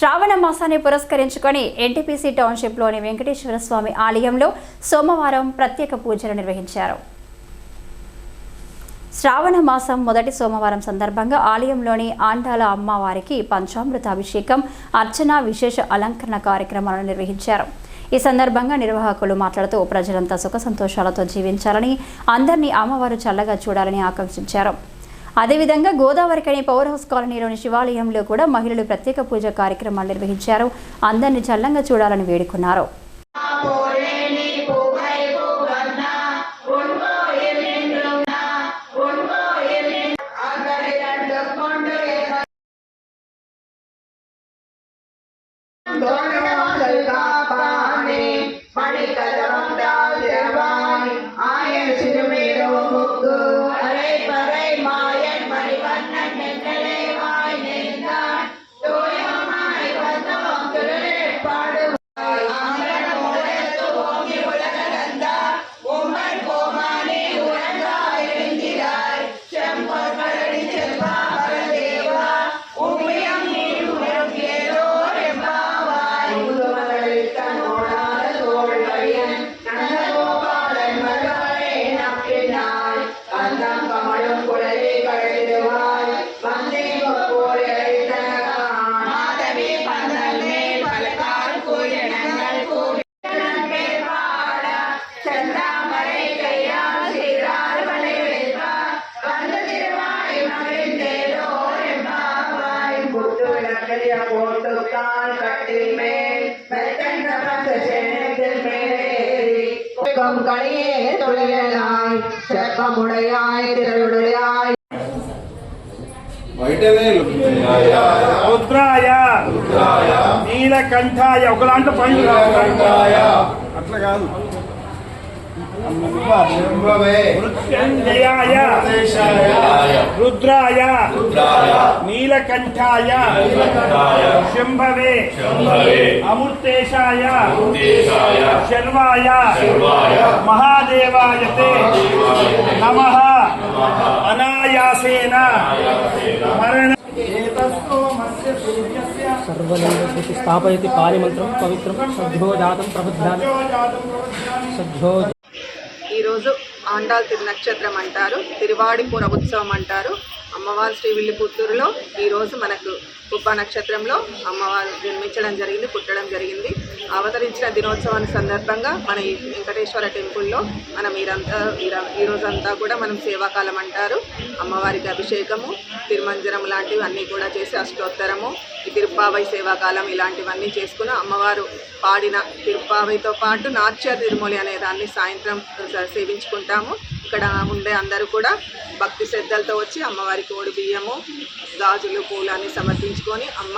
శ్రావణ మాసాన్ని పురస్కరించుకొని ఎన్టీపీసీ టౌన్షిప్లోని వెంకటేశ్వర స్వామి ఆలయంలో సోమవారం ప్రత్యేక పూజలు నిర్వహించారు. శ్రావణ మాసం మొదటి సోమవారం సందర్భంగా ఆలయంలోని ఆండాల అమ్మవారికి పంచామృత అభిషేకం అర్చన విశేష అలంకరణ కార్యక్రమాలను నిర్వహించారు. ఈ సందర్భంగా నిర్వాహకులు మాట్లాడుతూ ప్రజలంతా సుఖ సంతోషాలతో జీవించాలని అందరినీ అమ్మవారు చల్లగా చూడాలని ఆకాంక్షించారు. అదేవిధంగా గోదావరికని పవర్ హౌస్ కాలనీలోని శివాలయంలో కూడా మహిళలు ప్రత్యేక పూజ కార్యక్రమాలు నిర్వహించారు. అందరినీ చల్లంగా చూడాలని వేడుకున్నారు. கம் கனியே தொழிலாய் செப்பமுடையாய் திரளுடையாய் బయటనే రుద్రాయ నీలకంఠాయ ఒకలాంటి పండు అట్లా కాదు మృత్యుంజయాయ రుద్రాయ నీలకంఠాయ శంభవే అమృతేశాయ శర్వాయ మహాదేవాయతే నమ అనాయాసేన మరణ सर्वलिङ्गस्य स्थापयति पारिमन्त्रं पवित्रं सद्योजातं प्रबुद्धानं सद्यो ఈరోజు ఆండాల్ తిరు నక్షత్రం అంటారు తిరువాడిపుర ఉత్సవం అంటారు. అమ్మవారు శ్రీ విల్లిపుత్తూరులో ఈరోజు మనకు కుప్ప నక్షత్రంలో అమ్మవారు జన్మించడం జరిగింది పుట్టడం జరిగింది. అవతరించిన దినోత్సవాన్ని సందర్భంగా మన ఈ వెంకటేశ్వర టెంపుల్లో మనం ఈరంతా ఈరోజంతా ఈ కూడా మనం సేవాకాలం అంటారు. అమ్మవారికి అభిషేకము తిరుమంజనం లాంటివి అన్నీ కూడా చేసి అష్టోత్తరము ఈ తిరుప్పావై సేవాకాలం ఇలాంటివన్నీ చేసుకుని అమ్మవారు పాడిన తిరుప్పావైతో పాటు నాట్య తిరుమలి అనే దాన్ని సాయంత్రం సేవించుకుంటాము. ఇక్కడ ఉండే అందరూ కూడా భక్తి శ్రద్ధలతో వచ్చి అమ్మవారికి ఓడి బియ్యము గాజులు పూలు అన్ని సమర్పించుకొని అమ్మ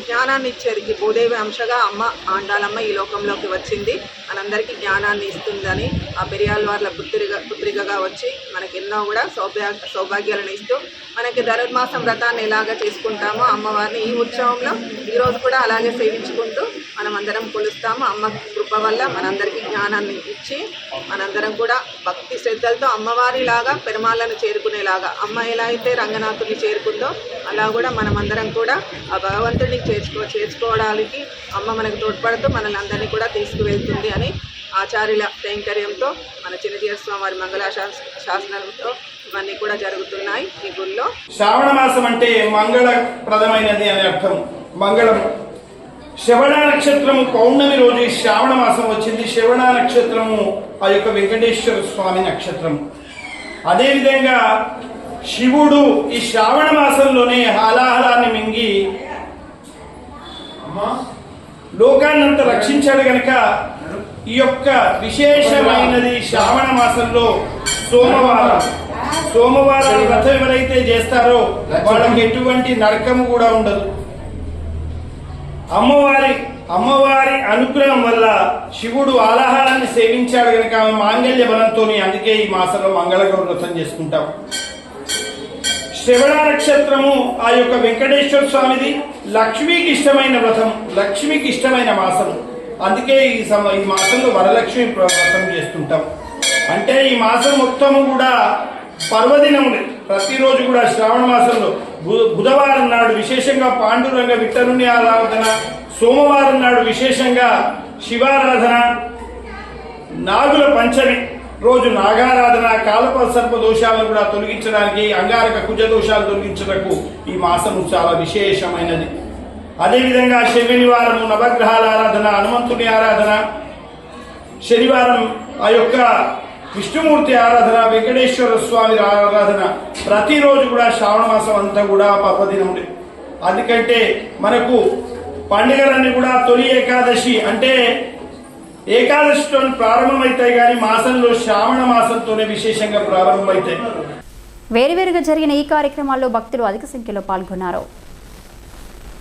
జ్ఞానాన్ని ఇచ్చేది ఈ భూదేవి అంశగా అమ్మ ఆండాలమ్మ ఈ లోకంలోకి వచ్చింది. మనందరికీ జ్ఞానాన్ని ఇస్తుందని ఆ పెరియాల వాళ్ళ పుత్రిక పుత్రికగా వచ్చి మనకి ఎన్నో కూడా సౌభాగ్య సౌభాగ్యాలను ఇస్తూ మనకి ధనుర్మాసం వ్రతాన్ని ఎలాగ చేసుకుంటామో అమ్మవారిని ఈ ఉత్సవంలో ఈరోజు కూడా అలాగే సేవించుకుంటూ మనం అందరం కొలుస్తాము. అమ్మ కృప వల్ల మనందరికీ జ్ఞానాన్ని ఇచ్చి మనందరం కూడా భక్తి శ్రద్ధలతో అమ్మవారిలాగా పెరుమాళ్ళను చేరుకునేలాగా అమ్మ ఎలా అయితే రంగనాథుని చేరుకుందో అలా కూడా మనమందరం కూడా ఆ భగవంతుడిని చేర్చుకో చేర్చుకోవడానికి అమ్మ మనకు తోడ్పడుతూ మనల్ని అందరినీ కూడా తీసుకువెళ్తుంది. అని ఆచార్యుల కైంకర్యంతో మన చిన్నజీవ స్వామి మంగళ శాస- శాసనంతో ఇవన్నీ కూడా జరుగుతున్నాయి ఈ గుళ్ళో. శ్రావణ మాసం అంటే మంగళప్రదమైనది అని అర్థం. మంగళం. శ్రవణ నక్షత్రము పౌర్ణమి రోజు శ్రావణ మాసం వచ్చింది. శ్రవణ నక్షత్రము ఆ యొక్క వెంకటేశ్వర స్వామి నక్షత్రం. అదేవిధంగా శివుడు ఈ శ్రావణ మాసంలోనే హాలాహలాన్ని మింగి లోకాన్నంతా రక్షించాడు గనక ఈ యొక్క విశేషమైనది శ్రావణ మాసంలో సోమవారం. సోమవారం వ్రతం ఎవరైతే చేస్తారో వాళ్ళకి ఎటువంటి నరకము కూడా ఉండదు. అమ్మవారి అమ్మవారి అనుగ్రహం వల్ల శివుడు ఆలాహారాన్ని సేవించాడు కనుక ఆమె మాంగళ్య బలంతో అందుకే ఈ మాసంలో మంగళగౌర వ్రతం చేసుకుంటాం. శ్రవణ నక్షత్రము ఆ యొక్క వెంకటేశ్వర స్వామిది లక్ష్మికి ఇష్టమైన వ్రతం లక్ష్మికి ఇష్టమైన మాసం అందుకే ఈ సమ ఈ మాసంలో వరలక్ష్మి వ్రతం చేస్తుంటాం. అంటే ఈ మాసం మొత్తము కూడా పర్వదినములు. ప్రతిరోజు కూడా శ్రావణ మాసంలో బు- బుధవారం నాడు విశేషంగా పాండురంగ విఠలుని ఆరాధన సోమవారం నాడు విశేషంగా శివారాధన నాగుల పంచమి రోజు నాగారాధన కాలప సర్ప దోషాలను కూడా తొలగించడానికి అంగారక కుజ దోషాలు తొలగించడానికి ఈ మాసము చాలా విశేషమైనది. అదేవిధంగా శనివారం నవగ్రహాల ఆరాధన హనుమంతుని ఆరాధన శనివారం ఆ యొక్క విష్ణుమూర్తి ఆరాధన వెంకటేశ్వర స్వామి ఆరాధన. ప్రతిరోజు కూడా శ్రావణ మాసం అంతా కూడా పర్వదినములే అందుకంటే మనకు పండుగలన్నీ కూడా తొలి ఏకాదశి అంటే ఏకాదశితో ప్రారంభమవుతాయి కానీ మాసంలో శ్రావణ మాసంతోనే విశేషంగా ప్రారంభమవుతాయి. వేరువేరుగా జరిగిన ఈ కార్యక్రమాల్లో భక్తులు అధిక సంఖ్యలో పాల్గొన్నారు.